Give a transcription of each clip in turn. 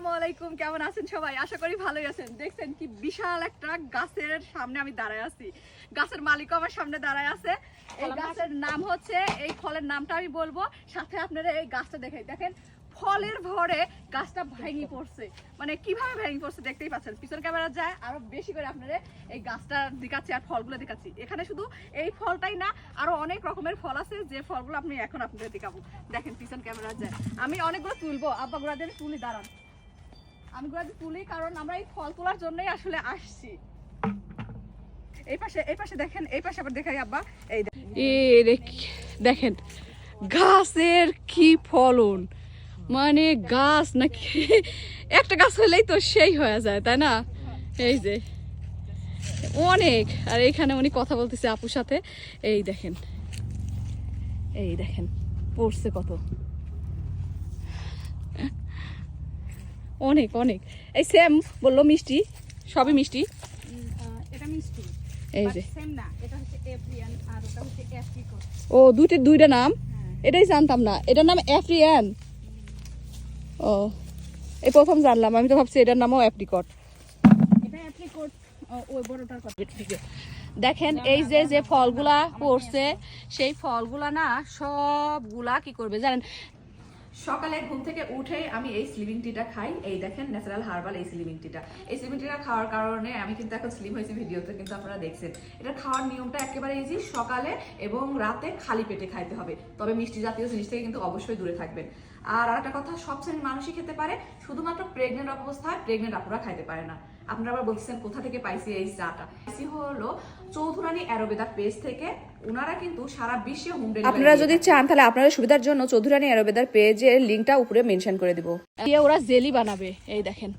আসসালামু আলাইকুম কেমন আছেন সবাই? আশা করি ভালোই আছেন। দেখছেন কি বিশাল একটা গাছের সামনে আমি দাঁড়ায় আছি। গাছের মালিকও আমার সামনে দাঁড়ায় আছে। এই গাছের নাম হচ্ছে এই ফলের নামটা আমি বলব। সাথে আপনারা এই গাছটা দেখাই দেখেন ফলের ভরে গাছটা ভেঙে পড়ছে। মানে কীভাবে ভেঙে পড়ছে দেখতেই পাচ্ছেন। পিছন ক্যামেরা যায় আরও বেশি করে আপনারা এই গাছটা দেখাচ্ছি আর ফলগুলো দেখাচ্ছি। এখানে শুধু এই ফলটাই না আরও অনেক রকমের ফল আছে। যে ফলগুলো আপনি এখন আপনাদের দেখাবো। দেখেন পিছন ক্যামেরা যায়। আমি অনেকগুলো তুলবো। আব্বা গুড়াদের তুলি দাঁড়ান। আমি গুড়াদের তুলি, কারণ আমরা এই ফল তোলার জন্যই আসলে আসছি। এই পাশে এই পাশে দেখেন, এই পাশে আবার দেখাই, আব্বা। এই দেখেন। গাছের কি ফলন? মানে গাছ নাকি একটা গাছ হলেই তো সেই হয়ে যায়, তাই না? এই যে। অনেক। আর এখানে উনি কথা বলতেছে আপুর সাথে। এই দেখেন। এই দেখেন, পড়ছে কত। অনেক অনেক। এই সেম বলল মিষ্টি সবই মিষ্টি? এটা মিষ্টি এই যে। সেম না এটা হচ্ছে এপ্রিয়ান আর ওটা হচ্ছে অ্যাপ্রিকট ও দুইটা দুইটা নাম? এটাই জানতাম না এটার নাম অ্যাফ্রিয়ান ও এই প্রথম জানলাম আমি তো ভাবছি এটার নামও অ্যাপ্রিকট এটা অ্যাপ্রিকট ওই বড়টার কথা। দেখেন এই যে যে ফলগুলা পড়ছে সেই ফলগুলা না সবগুলা কি করবে জানেন? সকালে ঘুম থেকে উঠেই আমি এই স্লিমিং টিটা খাই। এই দেখেন ন্যাচারাল হার্বাল এই স্লিমিং টিটা। এই স্লিমিং টিটা খাওয়ার কারণে আমি কিন্তু এখন স্লিম হয়েছি ভিডিওতে, কিন্তু আপনারা দেখছেন। এটা খাওয়ার নিয়মটা একেবারে ইজি সকালে এবং রাতে খালি পেটে খাইতে হবে। তবে মিষ্টি জাতীয় জিনিস থেকে কিন্তু অবশ্যই দূরে থাকবেন। আর আরেকটা কথা, সব শ্রেণির মানুষই খেতে পারে, শুধুমাত্র প্রেগনেন্ট অবস্থায় প্রেগনেন্ট আপুরা খাইতে পারে না। আপনারা আবার বলছেন কোথা থেকে পাইছি এই চাটা? পাইছি হলো চৌধুরানী অ্যারোবেদা পেজ থেকে। ওনারা কিন্তু সারা বিশ্বে হোম ডেলিভারি আপনারা যদি চান তাহলে আপনাদের সুবিধার জন্য চৌধুরানী অ্যারোবেদার পেজের লিঙ্কটা উপরে মেনশন করে দিব। দিয়ে ওরা জেলি বানাবে এই দেখেন।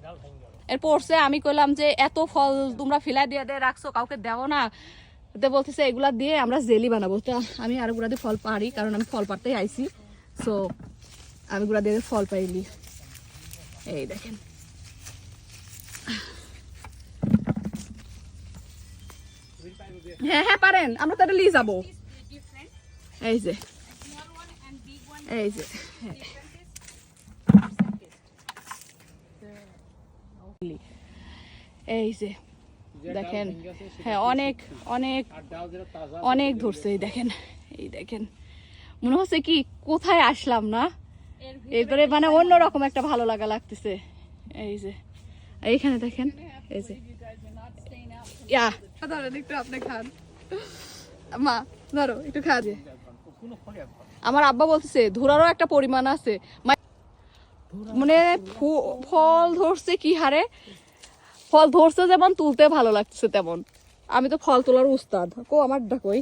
এর পড়ছে আমি কইলাম যে এত ফল তোমরা ফিলাই দিয়ে দিয়ে রাখছো কাউকে দেও না। তো বলতেছে এগুলা দিয়ে আমরা জেলি বানাবো। তা আমি আরও গুড়া দিয়ে ফল পারি কারণ আমি ফল পারতেই আইছি। সো আমি গুড়া দিয়ে ফল পাইলি। এই দেখেন। হ্যাঁ হ্যাঁ পারেন। আমরা তো এটা নিয়ে যাব। এই যে। এই যে হ্যাঁ। এই যে, দেখেন। হ্যাঁ অনেক অনেক অনেক ধরছে, এই দেখেন। এই দেখেন। মনে হচ্ছে কি, কোথায় আসলাম না? এরপরে মানে অন্যরকম একটা ভালো লাগা লাগতেছে। এই যে। এইখানে দেখেন। এই যে। ইয়া ধরেন একটু আপনি খান। মা ধরো একটু খা যে আমার আব্বা বলতেছে ধরারও একটা পরিমাণ আছে। মানে ফল ধরছে কি হারে? ফল ধরছে যেমন তুলতে ভালো লাগছে তেমন। আমি তো ফল তোলার উস্তাদ। কো আমার ডাকই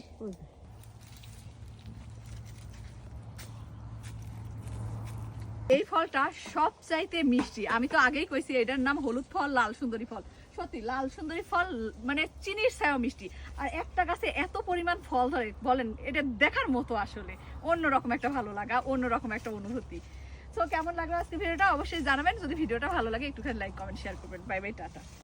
এই ফলটা সব চাইতে মিষ্টি। আমি তো আগেই কইছি এটার নাম হলুদ ফল লাল সুন্দরী ফল। সত্যি, লাল সুন্দরী ফল মানে চিনির ছায়া মিষ্টি। আর একটা গাছে এত পরিমাণ ফল ধরে, বলেন, এটা দেখার মতো আসলে। অন্যরকম একটা ভালো লাগা, অন্যরকম একটা অনুভূতি। তো কেমন লাগল আজকে ভিডিওটা? অবশ্যই জানাবেন। যদি ভিডিওটা ভালো লাগে, একটুখানি লাইক কমেন্ট শেয়ার করবেন। Bye bye tata.